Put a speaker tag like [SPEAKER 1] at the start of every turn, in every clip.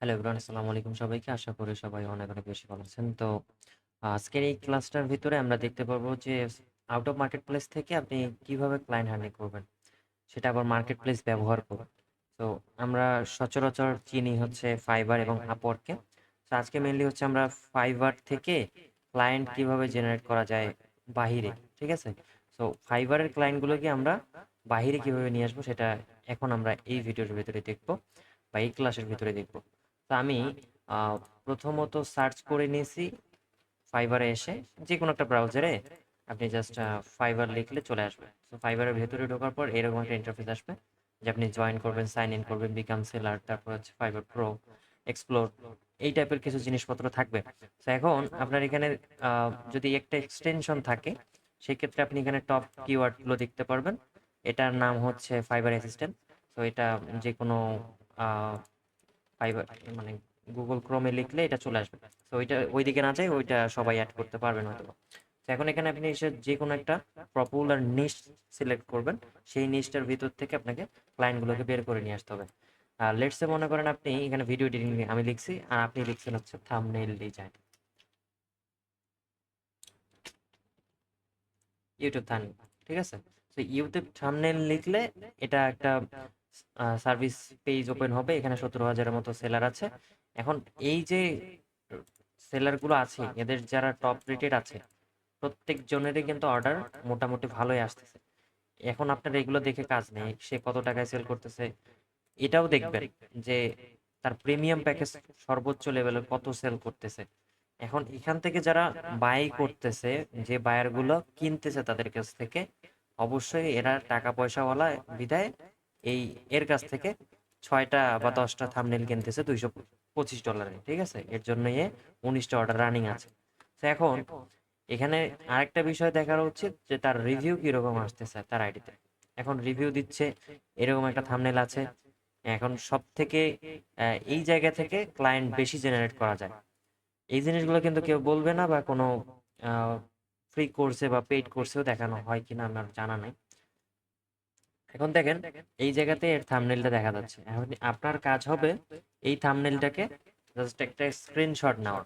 [SPEAKER 1] Hello everyone, আসসালামু আলাইকুম সবাইকে। আশা করি সবাই অনেক অনেক বেশি ভালো আছেন। তো আজকের এই ক্লাসটার ভিতরে আমরা দেখতে পারব যে আউট অফ মার্কেট প্লেস থেকে আপনি কীভাবে ক্লায়েন্ট হান্ডিং করবেন, সেটা আবার মার্কেট প্লেস ব্যবহার করবেন। তো আমরা সচরাচর চিনি হচ্ছে ফাইবার এবং আপওয়ার্ককে তো আজকে মেনলি হচ্ছে আমরা ফাইবার থেকে ক্লায়েন্ট কীভাবে জেনারেট করা যায় বাহিরে, ঠিক আছে? তো ফাইবারের ক্লায়েন্টগুলোকে আমরা বাহিরে কীভাবে নিয়ে আসব সেটা এখন আমরা এই ভিডিওর ভিতরে দেখব বা এই ক্লাসের ভিতরে দেখব। তো আমি প্রথমত সার্চ করে নিয়েছি ফাইবারে এসে যে কোনো একটা ব্রাউজারে আপনি জাস্ট ফাইবার লিখলে চলে আসবে। তো ফাইবারের ভেতরে ঢোকার পর এরকম একটা ইন্টারফেস আসবে যে আপনি জয়েন করবেন সাইন ইন করবেন বিকাম সেলার তারপর হচ্ছে ফাইবার প্রো এক্সপ্লোর এই টাইপের কিছু জিনিসপত্র থাকবে। তো এখন আপনার এখানে যদি একটা এক্সটেনশন থাকে, সেক্ষেত্রে আপনি এখানে টপ কিওয়ার্ডগুলো দেখতে পারবেন। এটার নাম হচ্ছে ফাইবার অ্যাসিস্ট্যান্ট তো এটা যে কোনো ফাইবার মানে গুগল ক্রোমে লিখলে এটা চলে আসবে। তো ওইটা ওইদিকে না যায়, ওইটা সবাই অ্যাড করতে পারবেন হয়তো তো এখন এখানে আপনি এসে যে কোনো একটা পপুলার নিশ সিলেক্ট করবেন, সেই নিশটার ভিতর থেকে আপনাকে ক্লায়েন্টগুলোকে বের করে নিয়ে আসতে হবে। আর লেটসে মনে করেন আপনি এখানে ভিডিও এডিটিং আমি লিখছি, আর আপনি লিখছেন হচ্ছে থামনেল ডিজাইন ইউটিউব থাম্বনেল ঠিক আছে? তো ইউটিউব থামনেল লিখলে এটা একটা সার্ভিস পেজ ওপেন হবে, এখানে সতেরো হাজারের মতো সেলার আছে। এখন এই যে সেলারগুলো আছে, এদের যারা টপ রেটেড আছে প্রত্যেক জনেরই কিন্তু অর্ডার মোটামুটি ভালোই আসতেছে। এখন আপনার এগুলো দেখে কাজ নেই, সে কত টাকায় সেল করতেছে, এটাও দেখবেন যে তার প্রিমিয়াম প্যাকেজ সর্বোচ্চ লেভেলে কত সেল করতেছে। এখন এখান থেকে যারা বাই করতেছে, যে বায়ারগুলো কিনতেছে তাদের কাছ থেকে, অবশ্যই এরা টাকা পয়সাওয়ালা বিদায়। এই এর কাছ থেকে ছয়টা বা দশটা থামনেল কিনতেছে দুইশো পঁচিশ ডলারে ঠিক আছে? এর জন্য এ উনিশটা অর্ডার রানিং আছে। তো এখন এখানে আরেকটা বিষয় দেখার উচিত যে তার রিভিউ কীরকম আসতেছে তার আইডিতে এখন রিভিউ দিচ্ছে, এরকম একটা থামনেল আছে। এখন সব থেকে এই জায়গা থেকে ক্লায়েন্ট বেশি জেনারেট করা যায়। এই জিনিসগুলো কিন্তু কেউ বলবে না বা কোনো ফ্রি কোর্সে বা পেইড কোর্সেও দেখানো হয় কিনা আমার জানা নাই। এখন দেখেন, এই জায়গাতে এর থাম্বনেলটা দেখা যাচ্ছে। এখন আপনার কাজ হবে এই থাম্বনেলটাকে জাস্ট একটা স্ক্রিনশট নেওয়ার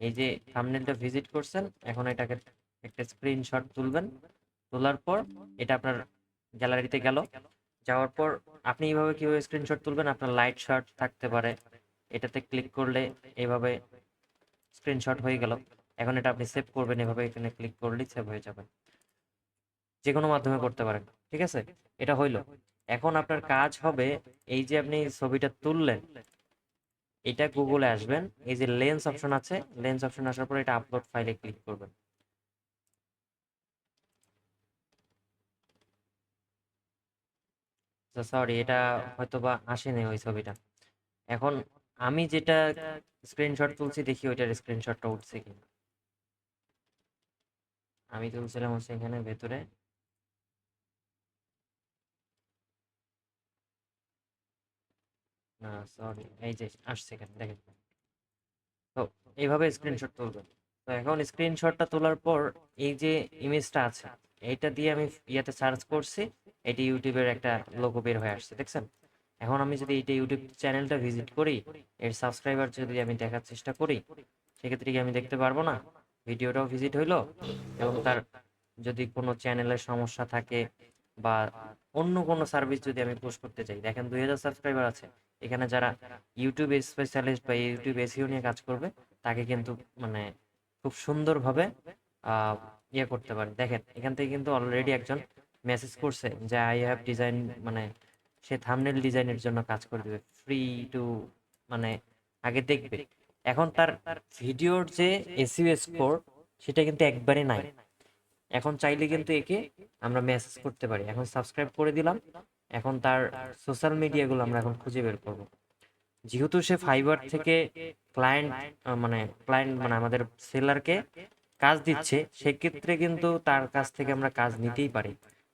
[SPEAKER 1] এই যে থাম্বনেলটা ভিজিট করছেন, এখন এটাকে একটা স্ক্রিনশট তুলবেন। তোলার পর এটা আপনার গ্যালারিতে গেল। যাওয়ার পর আপনি এইভাবে কীভাবে স্ক্রিনশট তুলবেন? আপনার লাইট শট থাকতে পারে। এটাতে ক্লিক করলে এইভাবে স্ক্রিনশট হয়ে গেল। এখন এটা আপনি সেভ করবেন, এভাবে এখানে ক্লিক করলেই সেভ হয়ে যাবে। যে কোনো মাধ্যমে করতে পারেন, ঠিক আছে? এটা হইল। এখন আপনার কাজ হবে এই যে আপনি ছবিটা তুললেন, এটা গুগলে আসবেন, এই যে লেন্স অপশন আছে লেন্স অপশন আসার পর এটা আপলোড ফাইলে ক্লিক করবেন। সরি এটা হয়তো বা আসেনি ওই ছবিটা। এখন আমি যেটা স্ক্রিনশট তুলছি দেখি ওইটার স্ক্রিনশটটা উঠছে কিনা। আমি তুলছিলাম হচ্ছে এখানে ভেতরে। না সরি এই যে আসছে এখানে, দেখেন। তো এইভাবে স্ক্রিনশট তুলবেন। তো এখন স্ক্রিনশটটা তোলার পর এই যে ইমেজটা আছে, এইটা দিয়ে আমি ইয়াতে সার্চ করছি, এটি ইউটিউবের একটা লোগো বের হয়ে আসছে, দেখছেন? এখন আমি যদি এইটা ইউটিউব চ্যানেলটা ভিজিট করি, এর সাবস্ক্রাইবার যদি আমি দেখার চেষ্টা করি, সেক্ষেত্রে কি আমি দেখতে পারব না? ভিডিওটাও ভিজিট হইল এবং তার যদি কোনো চ্যানেলের সমস্যা থাকে বা অন্য কোনো সার্ভিস যদি আমি পোস্ট করতে চাই, দেখেন দুই হাজার সাবস্ক্রাইবার আছে, এখানে যারা ইউটিউব স্পেশালিস্ট বা ইউটিউব এসিও নিয়ে কাজ করবে, তাকে কিন্তু মানে খুব সুন্দরভাবে ইয়ে করতে পারে। দেখেন, এখান থেকে কিন্তু অলরেডি একজন মেসেজ করছে যে আই হ্যাভ ডিজাইন মানে সে থামনেল ডিজাইনের জন্য কাজ করে দেবে। ফ্রি টু মানে আগে দেখবে। এখন তার ভিডিওর যে এসইও স্কোর সেটা কিন্তু একবারে নাই। এখন চাইলে কিন্তু একে আমরা মেসেজ করতে পারি। এখন সাবস্ক্রাইব করে দিলাম। এখন তার সোশ্যাল মিডিয়াগুলো আমরা এখন খুঁজে বের করব। যেহেতু সে ফাইবার থেকে ক্লায়েন্ট মানে ক্লায়েন্ট মানে আমাদের সেলারকে কাজ দিচ্ছে, সেক্ষেত্রে কিন্তু তার কাছ থেকে আমরা কাজ নিতেই পারি।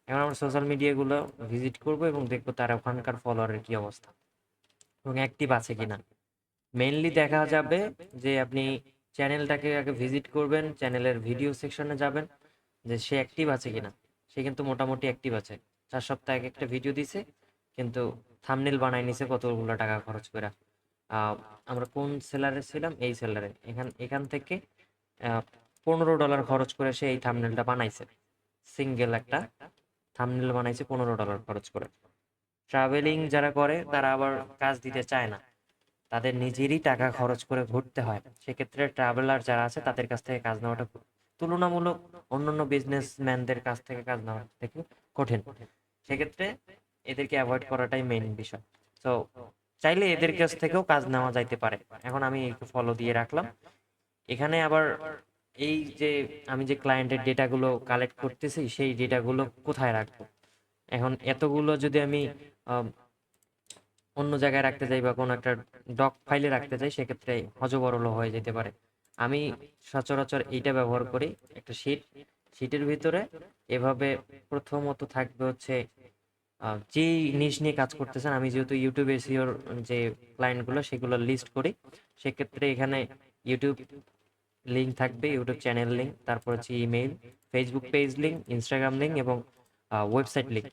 [SPEAKER 1] এখন আমরা সোশ্যাল মিডিয়াগুলো ভিজিট করব এবং দেখব তার ওখানকার ফলোয়ারের কি অবস্থা এবং অ্যাক্টিভ আছে কিনা। মেইনলি দেখা যাবে যে আপনি চ্যানেলটাকে আগে ভিজিট করবেন চ্যানেলের ভিডিও সেকশনে যাবেন, যে সে অ্যাক্টিভ আছে কিনা। সে কিন্তু মোটামুটি অ্যাক্টিভ আছে। চার সপ্তাহে এক একটা ভিডিও দিছে, কিন্তু থামনেল বানায় নিছে কতগুলো টাকা খরচ করে। আমরা কোন সেলারে ছিলাম? এই সেলারে এখান এখান থেকে পনেরো ডলার খরচ করে সে এই থামনেলটা বানাইছে। সিঙ্গেল একটা থামনেল বানাইছে, পনেরো ডলার খরচ করে। ট্রাভেলিং যারা করে, তারা আবার কাজ দিতে চায় না। তাদের নিজেরই টাকা খরচ করে ঘুরতে হয়। সেক্ষেত্রে ট্রাভেলার যারা আছে তাদের কাছ থেকে কাজ নেওয়াটা তুলনামূলক অন্যান্য বিজনেসম্যানদের কাছ থেকে কাজ নেওয়া থেকে কঠিন। সেক্ষেত্রে এদেরকে অ্যাভয়েড করাটাই মেইন বিষয়। তো চাইলে এদের কাছ থেকেও কাজ নেওয়া যাইতে পারে। এখন আমি একটু ফলো দিয়ে রাখলাম। এখানে আবার এই যে আমি যে ক্লায়েন্টের ডেটাগুলো কালেক্ট করতেছি সেই ডেটাগুলো কোথায় রাখব? এখন এতগুলো যদি আম, অন্য জায়গায় রাখতে চাই বা কোনো একটা ডক ফাইলে রাখতে চাই, সেক্ষেত্রে হজবরল হয়ে যেতে পারে। আমি সচরাচর এইটা ব্যবহার করি, একটা শিট শিটের ভিতরে এভাবে প্রথমত থাকবে হচ্ছে যেই নিশ নিয়ে কাজ করতেছেন, আমি যেহেতু ইউটিউব এসিওর যে ক্লায়েন্টগুলো সেগুলো লিস্ট করি, সেক্ষেত্রে এখানে ইউটিউব লিঙ্ক থাকবে ইউটিউব চ্যানেল লিঙ্ক তারপর হচ্ছে email Facebook page link Instagram link এবং ওয়েবসাইট লিঙ্ক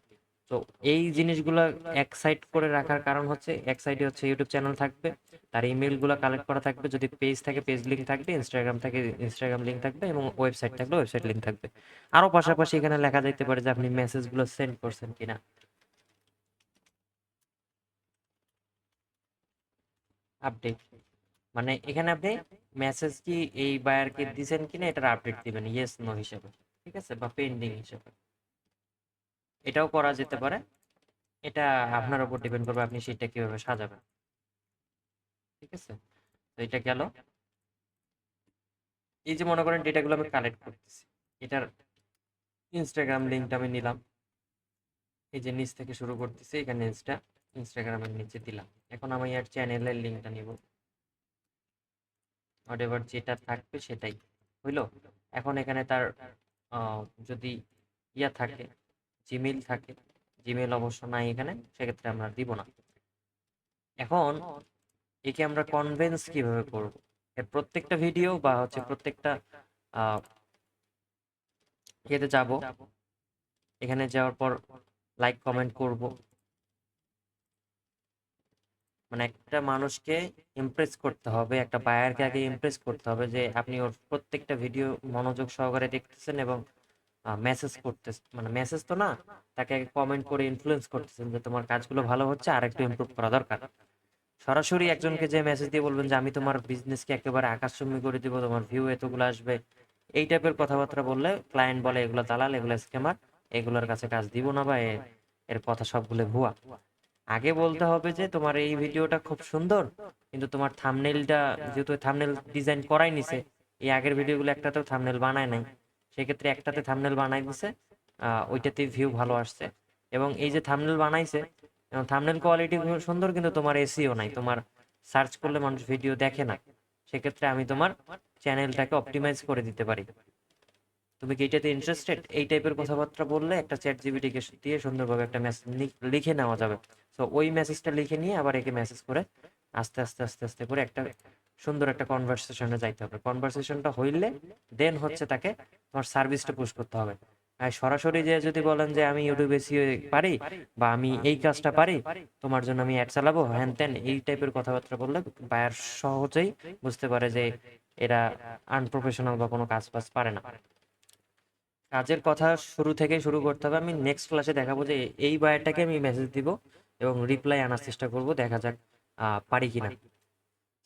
[SPEAKER 1] তো এই জিনিসগুলো এক সাইড করে রাখার কারণ হচ্ছে, এক সাইডে হচ্ছে ইউটিউব চ্যানেল থাকবে, তার ইমেলগুলো কালেক্ট করা থাকবে, যদি পেজ থাকে পেজ লিঙ্ক থাকবে ইনস্টাগ্রাম থাকে ইনস্টাগ্রাম লিঙ্ক থাকবে এবং ওয়েবসাইট থাকলে ওয়েবসাইট লিঙ্ক থাকবে। আরও পাশাপাশি এখানে লেখা যাইতে পারে যে আপনি মেসেজগুলো সেন্ড করছেন কিনা। আপডেট মানে এখানে আপনি মেসেজ কি এই বায়ারকে দিছেন কিনা, এটার আপডেট দিবেন ইয়েস নো হিসেবে। ঠিক আছে? বা পেন্ডিং হিসেবে। এটাও করা যেতে পারে। এটা আপনার উপর ডিপেন্ড করবে আপনি সেটা কীভাবে সাজাবেন। ঠিক আছে? তো এটা গেল। এই যে মনে করেন ডেটাগুলো আমি কালেক্ট করতেছি। এটার ইনস্টাগ্রাম লিঙ্কটা আমি নিলাম। এই যে নিচ থেকে শুরু করতেছি এখানে ইনস্টা ইনস্টাগ্রামের নিচে দিলাম। এখন আমি আর চ্যানেলের লিঙ্কটা নিব। হোয়াট যেটা থাকবে সেটাই। হইল? এখন এখানে তার যদি ইয়া থাকে জিমেইল থাকে। জিমেইল অবশ্য নাই এখানে, সেক্ষেত্রে আমরা দিব না। এখন একে আমরা কনভেন্স কীভাবে করব? এর প্রত্যেকটা ভিডিও বা হচ্ছে প্রত্যেকটা ইয়েতে যাব। এখানে যাওয়ার পর লাইক কমেন্ট করব। মানে একটা মানুষকে ইমপ্রেস করতে হবে, একটা বায়ারকে আগে ইমপ্রেস করতে হবে যে আপনি ওর প্রত্যেকটা ভিডিও মনোযোগ সহকারে দেখতেছেন এবং মেসেজ করতেছেন মানে মেসেজ তো না, তাকে কমেন্ট করে ইনফ্লুয়েন্স করতেছেন যে তোমার কাজগুলো ভালো হচ্ছে, আর একটু ইমপ্রুভ করা দরকার। সরাসরি একজনকে যে মেসেজ দিয়ে বলবেন যে, আমি তোমার বিজনেসকে একেবারে আকাশচুম্বী করে দিব, তোমার ভিউ এতগুলো আসবে। এই টাইপের কথাবার্তা বললে ক্লায়েন্ট বলে, এগুলো দালাল, এগুলো স্ক্যামার এগুলোর কাছে কাজ দিব না বা এর কথা সবগুলো ভুয়া। আগে বলতে হবে যে, তোমার এই ভিডিওটা খুব সুন্দর, কিন্তু তোমার থাম্বনেইলটা যেহেতু থামনেল ডিজাইন করাই নিছে, এই আগের ভিডিওগুলো একটাতেও থামনেল বানায় নাই। সেক্ষেত্রে একটাতে থামনেল বানাই দিছে ওইটাতে ভিউ ভালো আসছে। এবং এই যে থামনেল বানাইছে থামনেল কোয়ালিটি সুন্দর, কিন্তু তোমার এসিও নাই। তোমার সার্চ করলে মানুষ ভিডিও দেখে না। সেক্ষেত্রে আমি তোমার চ্যানেলটাকে অপটিমাইজ করে দিতে পারি। তুমি কি এটাতে ইন্টারেস্টেড এই টাইপের কথাবার্তা বললে একটা চ্যাট জিবিটিকে দিয়ে সুন্দরভাবে একটা মেসেজ লিখে নেওয়া যাবে। তো ওই মেসেজটা লিখে নিয়ে আবার একে মেসেজ করে আস্তে আস্তে আস্তে আস্তে করে একটা সুন্দর একটা কনভারসেশনে যাইতে হবে। কনভারসেশনটা হইলে দেন হচ্ছে তাকে তোমার সার্ভিসটা পুশ করতে হবে। আর সরাসরি যে যদি বলেন যে আমি ইউটিউবে SEO পারি বা আমি এই কাজটা পারি, তোমার জন্য আমি অ্যাড চালাবো হ্যান ত্যান এই টাইপের কথাবার্তা বললে বায়ার সহজেই বুঝতে পারে যে এরা আনপ্রফেশনাল বা কোনো কাজ বাজ পারে না। কাজের কথা শুরু থেকে শুরু করতে হবে। আমি নেক্সট ক্লাসে দেখাবো যে এই বায়ারটাকে আমি মেসেজ দিব এবং রিপ্লাই আনার চেষ্টা করব, দেখা যাক পারি কিনা।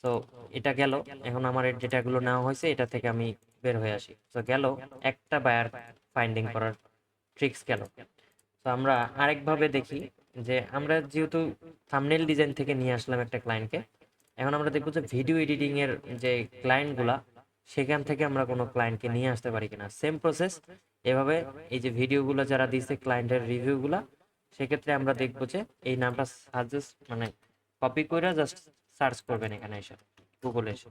[SPEAKER 1] তো এটা গেল। এখন আমার এই ডেটাগুলো নেওয়া হয়েছে, এটা থেকে আমি বের হয়ে আসি। তো গেল একটা বায়ার ফাইন্ডিং করার ট্রিক্স গেল। তো আমরা আরেকভাবে দেখি যে আমরা যেহেতু থাম্বনেল ডিজাইন থেকে নিয়ে আসলাম একটা ক্লায়েন্টকে এখন আমরা দেখব যে ভিডিও এডিটিং এর যে ক্লায়েন্টগুলা সেখান থেকে আমরা কোনো ক্লায়েন্টকে নিয়ে আসতে পারি কিনা। সেম প্রসেস এভাবে এই যে ভিডিওগুলো যারা দিয়েছে ক্লায়েন্টের রিভিউগুলা সেক্ষেত্রে আমরা দেখব যে এই নামটা সাজেস্ট মানে কপি করে জাস্ট সার্চ করবেন এখানে এসে গুগলে এসে।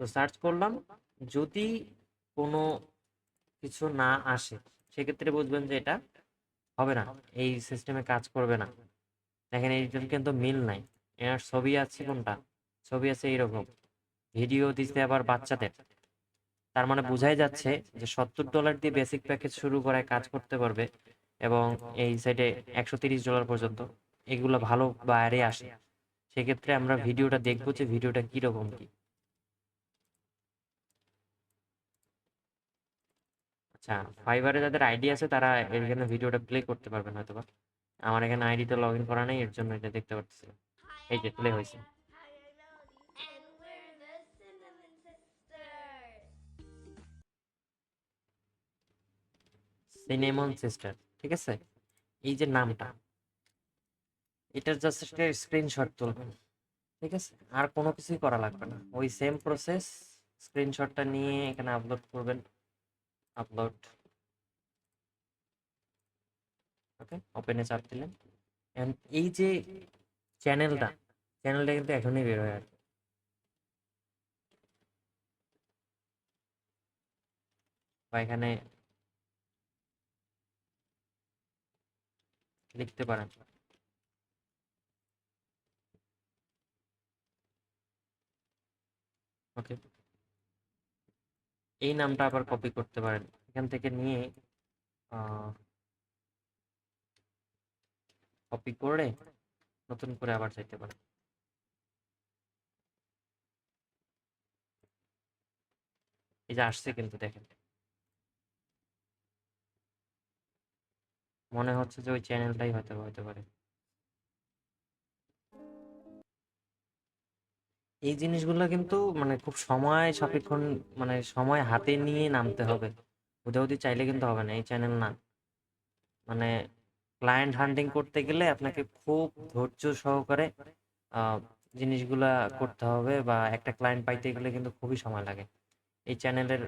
[SPEAKER 1] তো সার্চ করলাম, যদি কোনো কিছু না আসে, সেক্ষেত্রে বুঝবেন যে এটা হবে না, এই সিস্টেমে কাজ করবে না। দেখেন এইটার কিন্তু মিল নাই। এর ছবি আছে কোনটা? ছবি আছে এইরকম। ভিডিও দিতে আবার বাচ্চাদের। তার মানে বোঝাই যাচ্ছে যে সত্তর ডলার দিয়ে বেসিক প্যাকেজ শুরু করায় কাজ করতে পারবে এবং এই সাইডে একশো ডলার পর্যন্ত এগুলো ভালো বাইরে আসে। সেক্ষেত্রে আমরা ভিডিওটা দেখব যে ভিডিওটা কীরকম কি। আচ্ছা ফাইবারে যাদের আইডি আছে তারা এখানে ভিডিওটা প্লে করতে পারবেন হয়তো বা আমার এখানে আইডিতে লগ ইন করা নেই, এর জন্য এটা দেখতে পাচ্ছি এই যে প্লে হয়েছে. সিনেমন সিস্টার ঠিক আছে? এই যে নামটা। এটার জাস্ট একটা স্ক্রিনশট তুলবেন, ঠিক আছে? আর কোনো কিছুই করা লাগবে না। ওই সেম প্রসেস স্ক্রিনশটটা নিয়ে এখানে আপলোড করবেন। আপলোড ওকে ওপেনে চাপ দিলেন। And এই যে চ্যানেলটা চ্যানেলটা কিন্তু এখনই বের হয়ে আসবে। বা এখানে লিখতে পারেন। ওকে। এই নামটা আবার কপি করতে পারেন। এখান থেকে নিয়ে কপি করে নতুন করে আবার চাইতে পারেন। এই যে আসছে কিন্তু দেখেন। মনে হচ্ছে যে ওই চ্যানেলটাই হয়তো, হতে পারে। এই জিনিসগুলো কিন্তু মানে খুব সময় সাপেক্ষণ মানে সময় হাতে নিয়ে নামতে হবে। হুদাহুদি চাইলে কিন্তু হবে না, এই চ্যানেল না। মানে ক্লায়েন্ট হান্টিং করতে গেলে আপনাকে খুব ধৈর্য সহকারে জিনিসগুলা করতে হবে বা একটা ক্লায়েন্ট পাইতে গেলে কিন্তু খুবই সময় লাগে। এই চ্যানেলের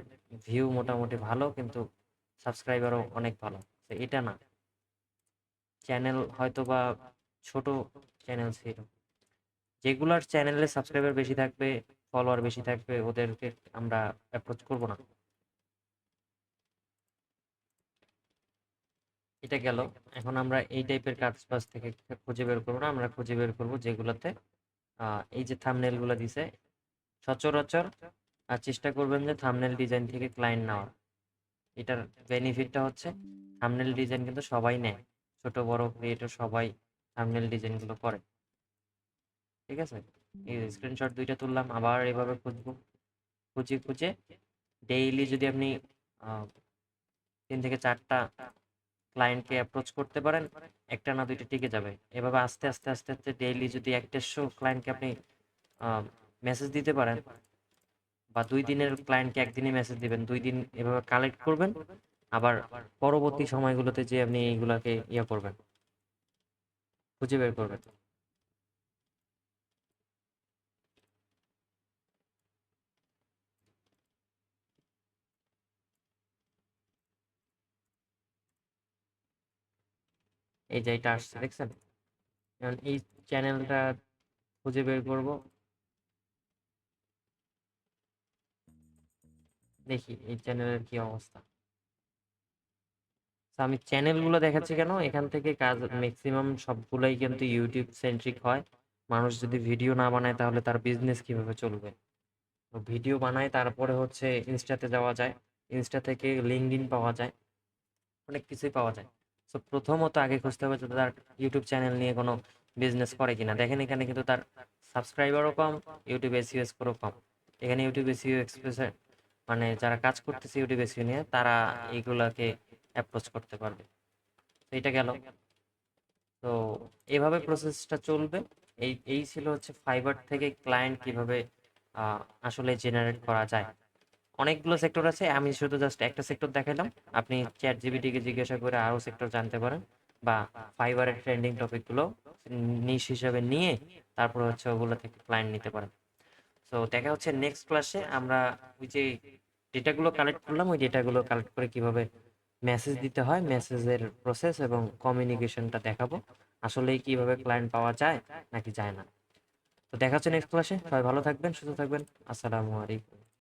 [SPEAKER 1] ভিউ মোটামুটি ভালো কিন্তু সাবস্ক্রাইবারও অনেক ভালো। তো এটা না। চ্যানেল হয়তো বা ছোট চ্যানেল ছিল। যেগুলার চ্যানেলে সাবস্ক্রাইবার বেশি থাকবে ফলোয়ার বেশি থাকবে, ওদেরকে আমরা অ্যাপ্রোচ করব না। এটা গেল। এখন আমরা এই টাইপের কাজ বাজ থেকে খুঁজে বের করব না, আমরা খুঁজে বের করব যেগুলোতে এই যে থামনেলগুলো দিছে, সচরাচর আর চেষ্টা করবেন যে থামনেল ডিজাইন থেকে ক্লায়েন্ট নেওয়ার। এটার বেনিফিটটা হচ্ছে থামনেল ডিজাইন কিন্তু সবাই নেয়। ছোট, বড় ক্রিয়েটর সবাই থামনেল ডিজাইনগুলো করে। ঠিক আছে? এই স্ক্রিনশট দুইটা তুললাম, আবার এভাবে খুঁজবো। খুঁজে খুঁজে ডেইলি যদি আপনি তিন থেকে চারটা ক্লায়েন্টকে অ্যাপ্রোচ করতে পারেন, একটা না দুইটা টিকে যাবে। এভাবে আস্তে আস্তে আস্তে আস্তে ডেইলি যদি এক দেড়শো ক্লায়েন্টকে আপনি মেসেজ দিতে পারেন বা দুই দিনের ক্লায়েন্টকে একদিনে মেসেজ দিবেন, দুই দিন এভাবে কালেক্ট করবেন, আবার পরবর্তী সময়গুলোতে যে আপনি এইগুলাকে ইয়ে করবেন, খুঁজে বের করবেন। এই যে এটা আসছে, দেখছেন? এখন এই চ্যানেলটা খুঁজে বের করব। দেখি এই চ্যানেলের কি অবস্থা। আমি চ্যানেলগুলো দেখাচ্ছি কেন? এখান থেকে কাজ ম্যাক্সিমাম সবগুলাই কিন্তু ইউটিউব সেন্ট্রিক হয়। মানুষ যদি ভিডিও না বানায়, তাহলে তার বিজনেস কীভাবে চলবে? ভিডিও বানায়, তারপরে হচ্ছে ইনস্টাতে যাওয়া যায়। ইনস্টা থেকে লিঙ্কডইন পাওয়া যায়। অনেক কিছুই পাওয়া যায়। তো প্রথমত আগে খুঁজতে হবে তার ইউটিউব চ্যানেল নিয়ে কোনো বিজনেস করে কিনা। দেখেন এখানে কিন্তু তার সাবস্ক্রাইবারও কম ইউটিউব এসিও স্কোরও কম। এখানে ইউটিউব এসিও এক্সপ্রেসের মানে যারা কাজ করতেছে ইউটিউব এসিও নিয়ে, তারা এইগুলাকে অ্যাপ্রোচ করতে পারবে। তো এটা গেল। তো এভাবে প্রসেসটা চলবে। এই এই ছিল হচ্ছে ফাইবার থেকে ক্লায়েন্ট কীভাবে আসলে জেনারেট করা যায়। অনেকগুলো সেক্টর আছে, আমি শুধু জাস্ট একটা সেক্টর দেখালাম আপনি চ্যাট জিবিটিকে জিজ্ঞাসা করে আরও সেক্টর জানতে পারেন বা ফাইবারের ট্রেন্ডিং টপিকগুলো নিশ হিসাবে নিয়ে তারপর হচ্ছে ওগুলো থেকে ক্লায়েন্ট নিতে পারেন। তো দেখা হচ্ছে নেক্সট ক্লাসে আমরা ওই যে ডেটাগুলো কালেক্ট করলাম, ওই ডেটাগুলো কালেক্ট করে কীভাবে মেসেজ দিতে হয় মেসেজের প্রসেস এবং কমিউনিকেশনটা দেখাবো। আসলেই কীভাবে ক্লায়েন্ট পাওয়া যায় নাকি যায় না। তো দেখা হচ্ছে নেক্সট ক্লাসে সবাই ভালো থাকবেন, সুস্থ থাকবেন, আসসালামু আলাইকুম।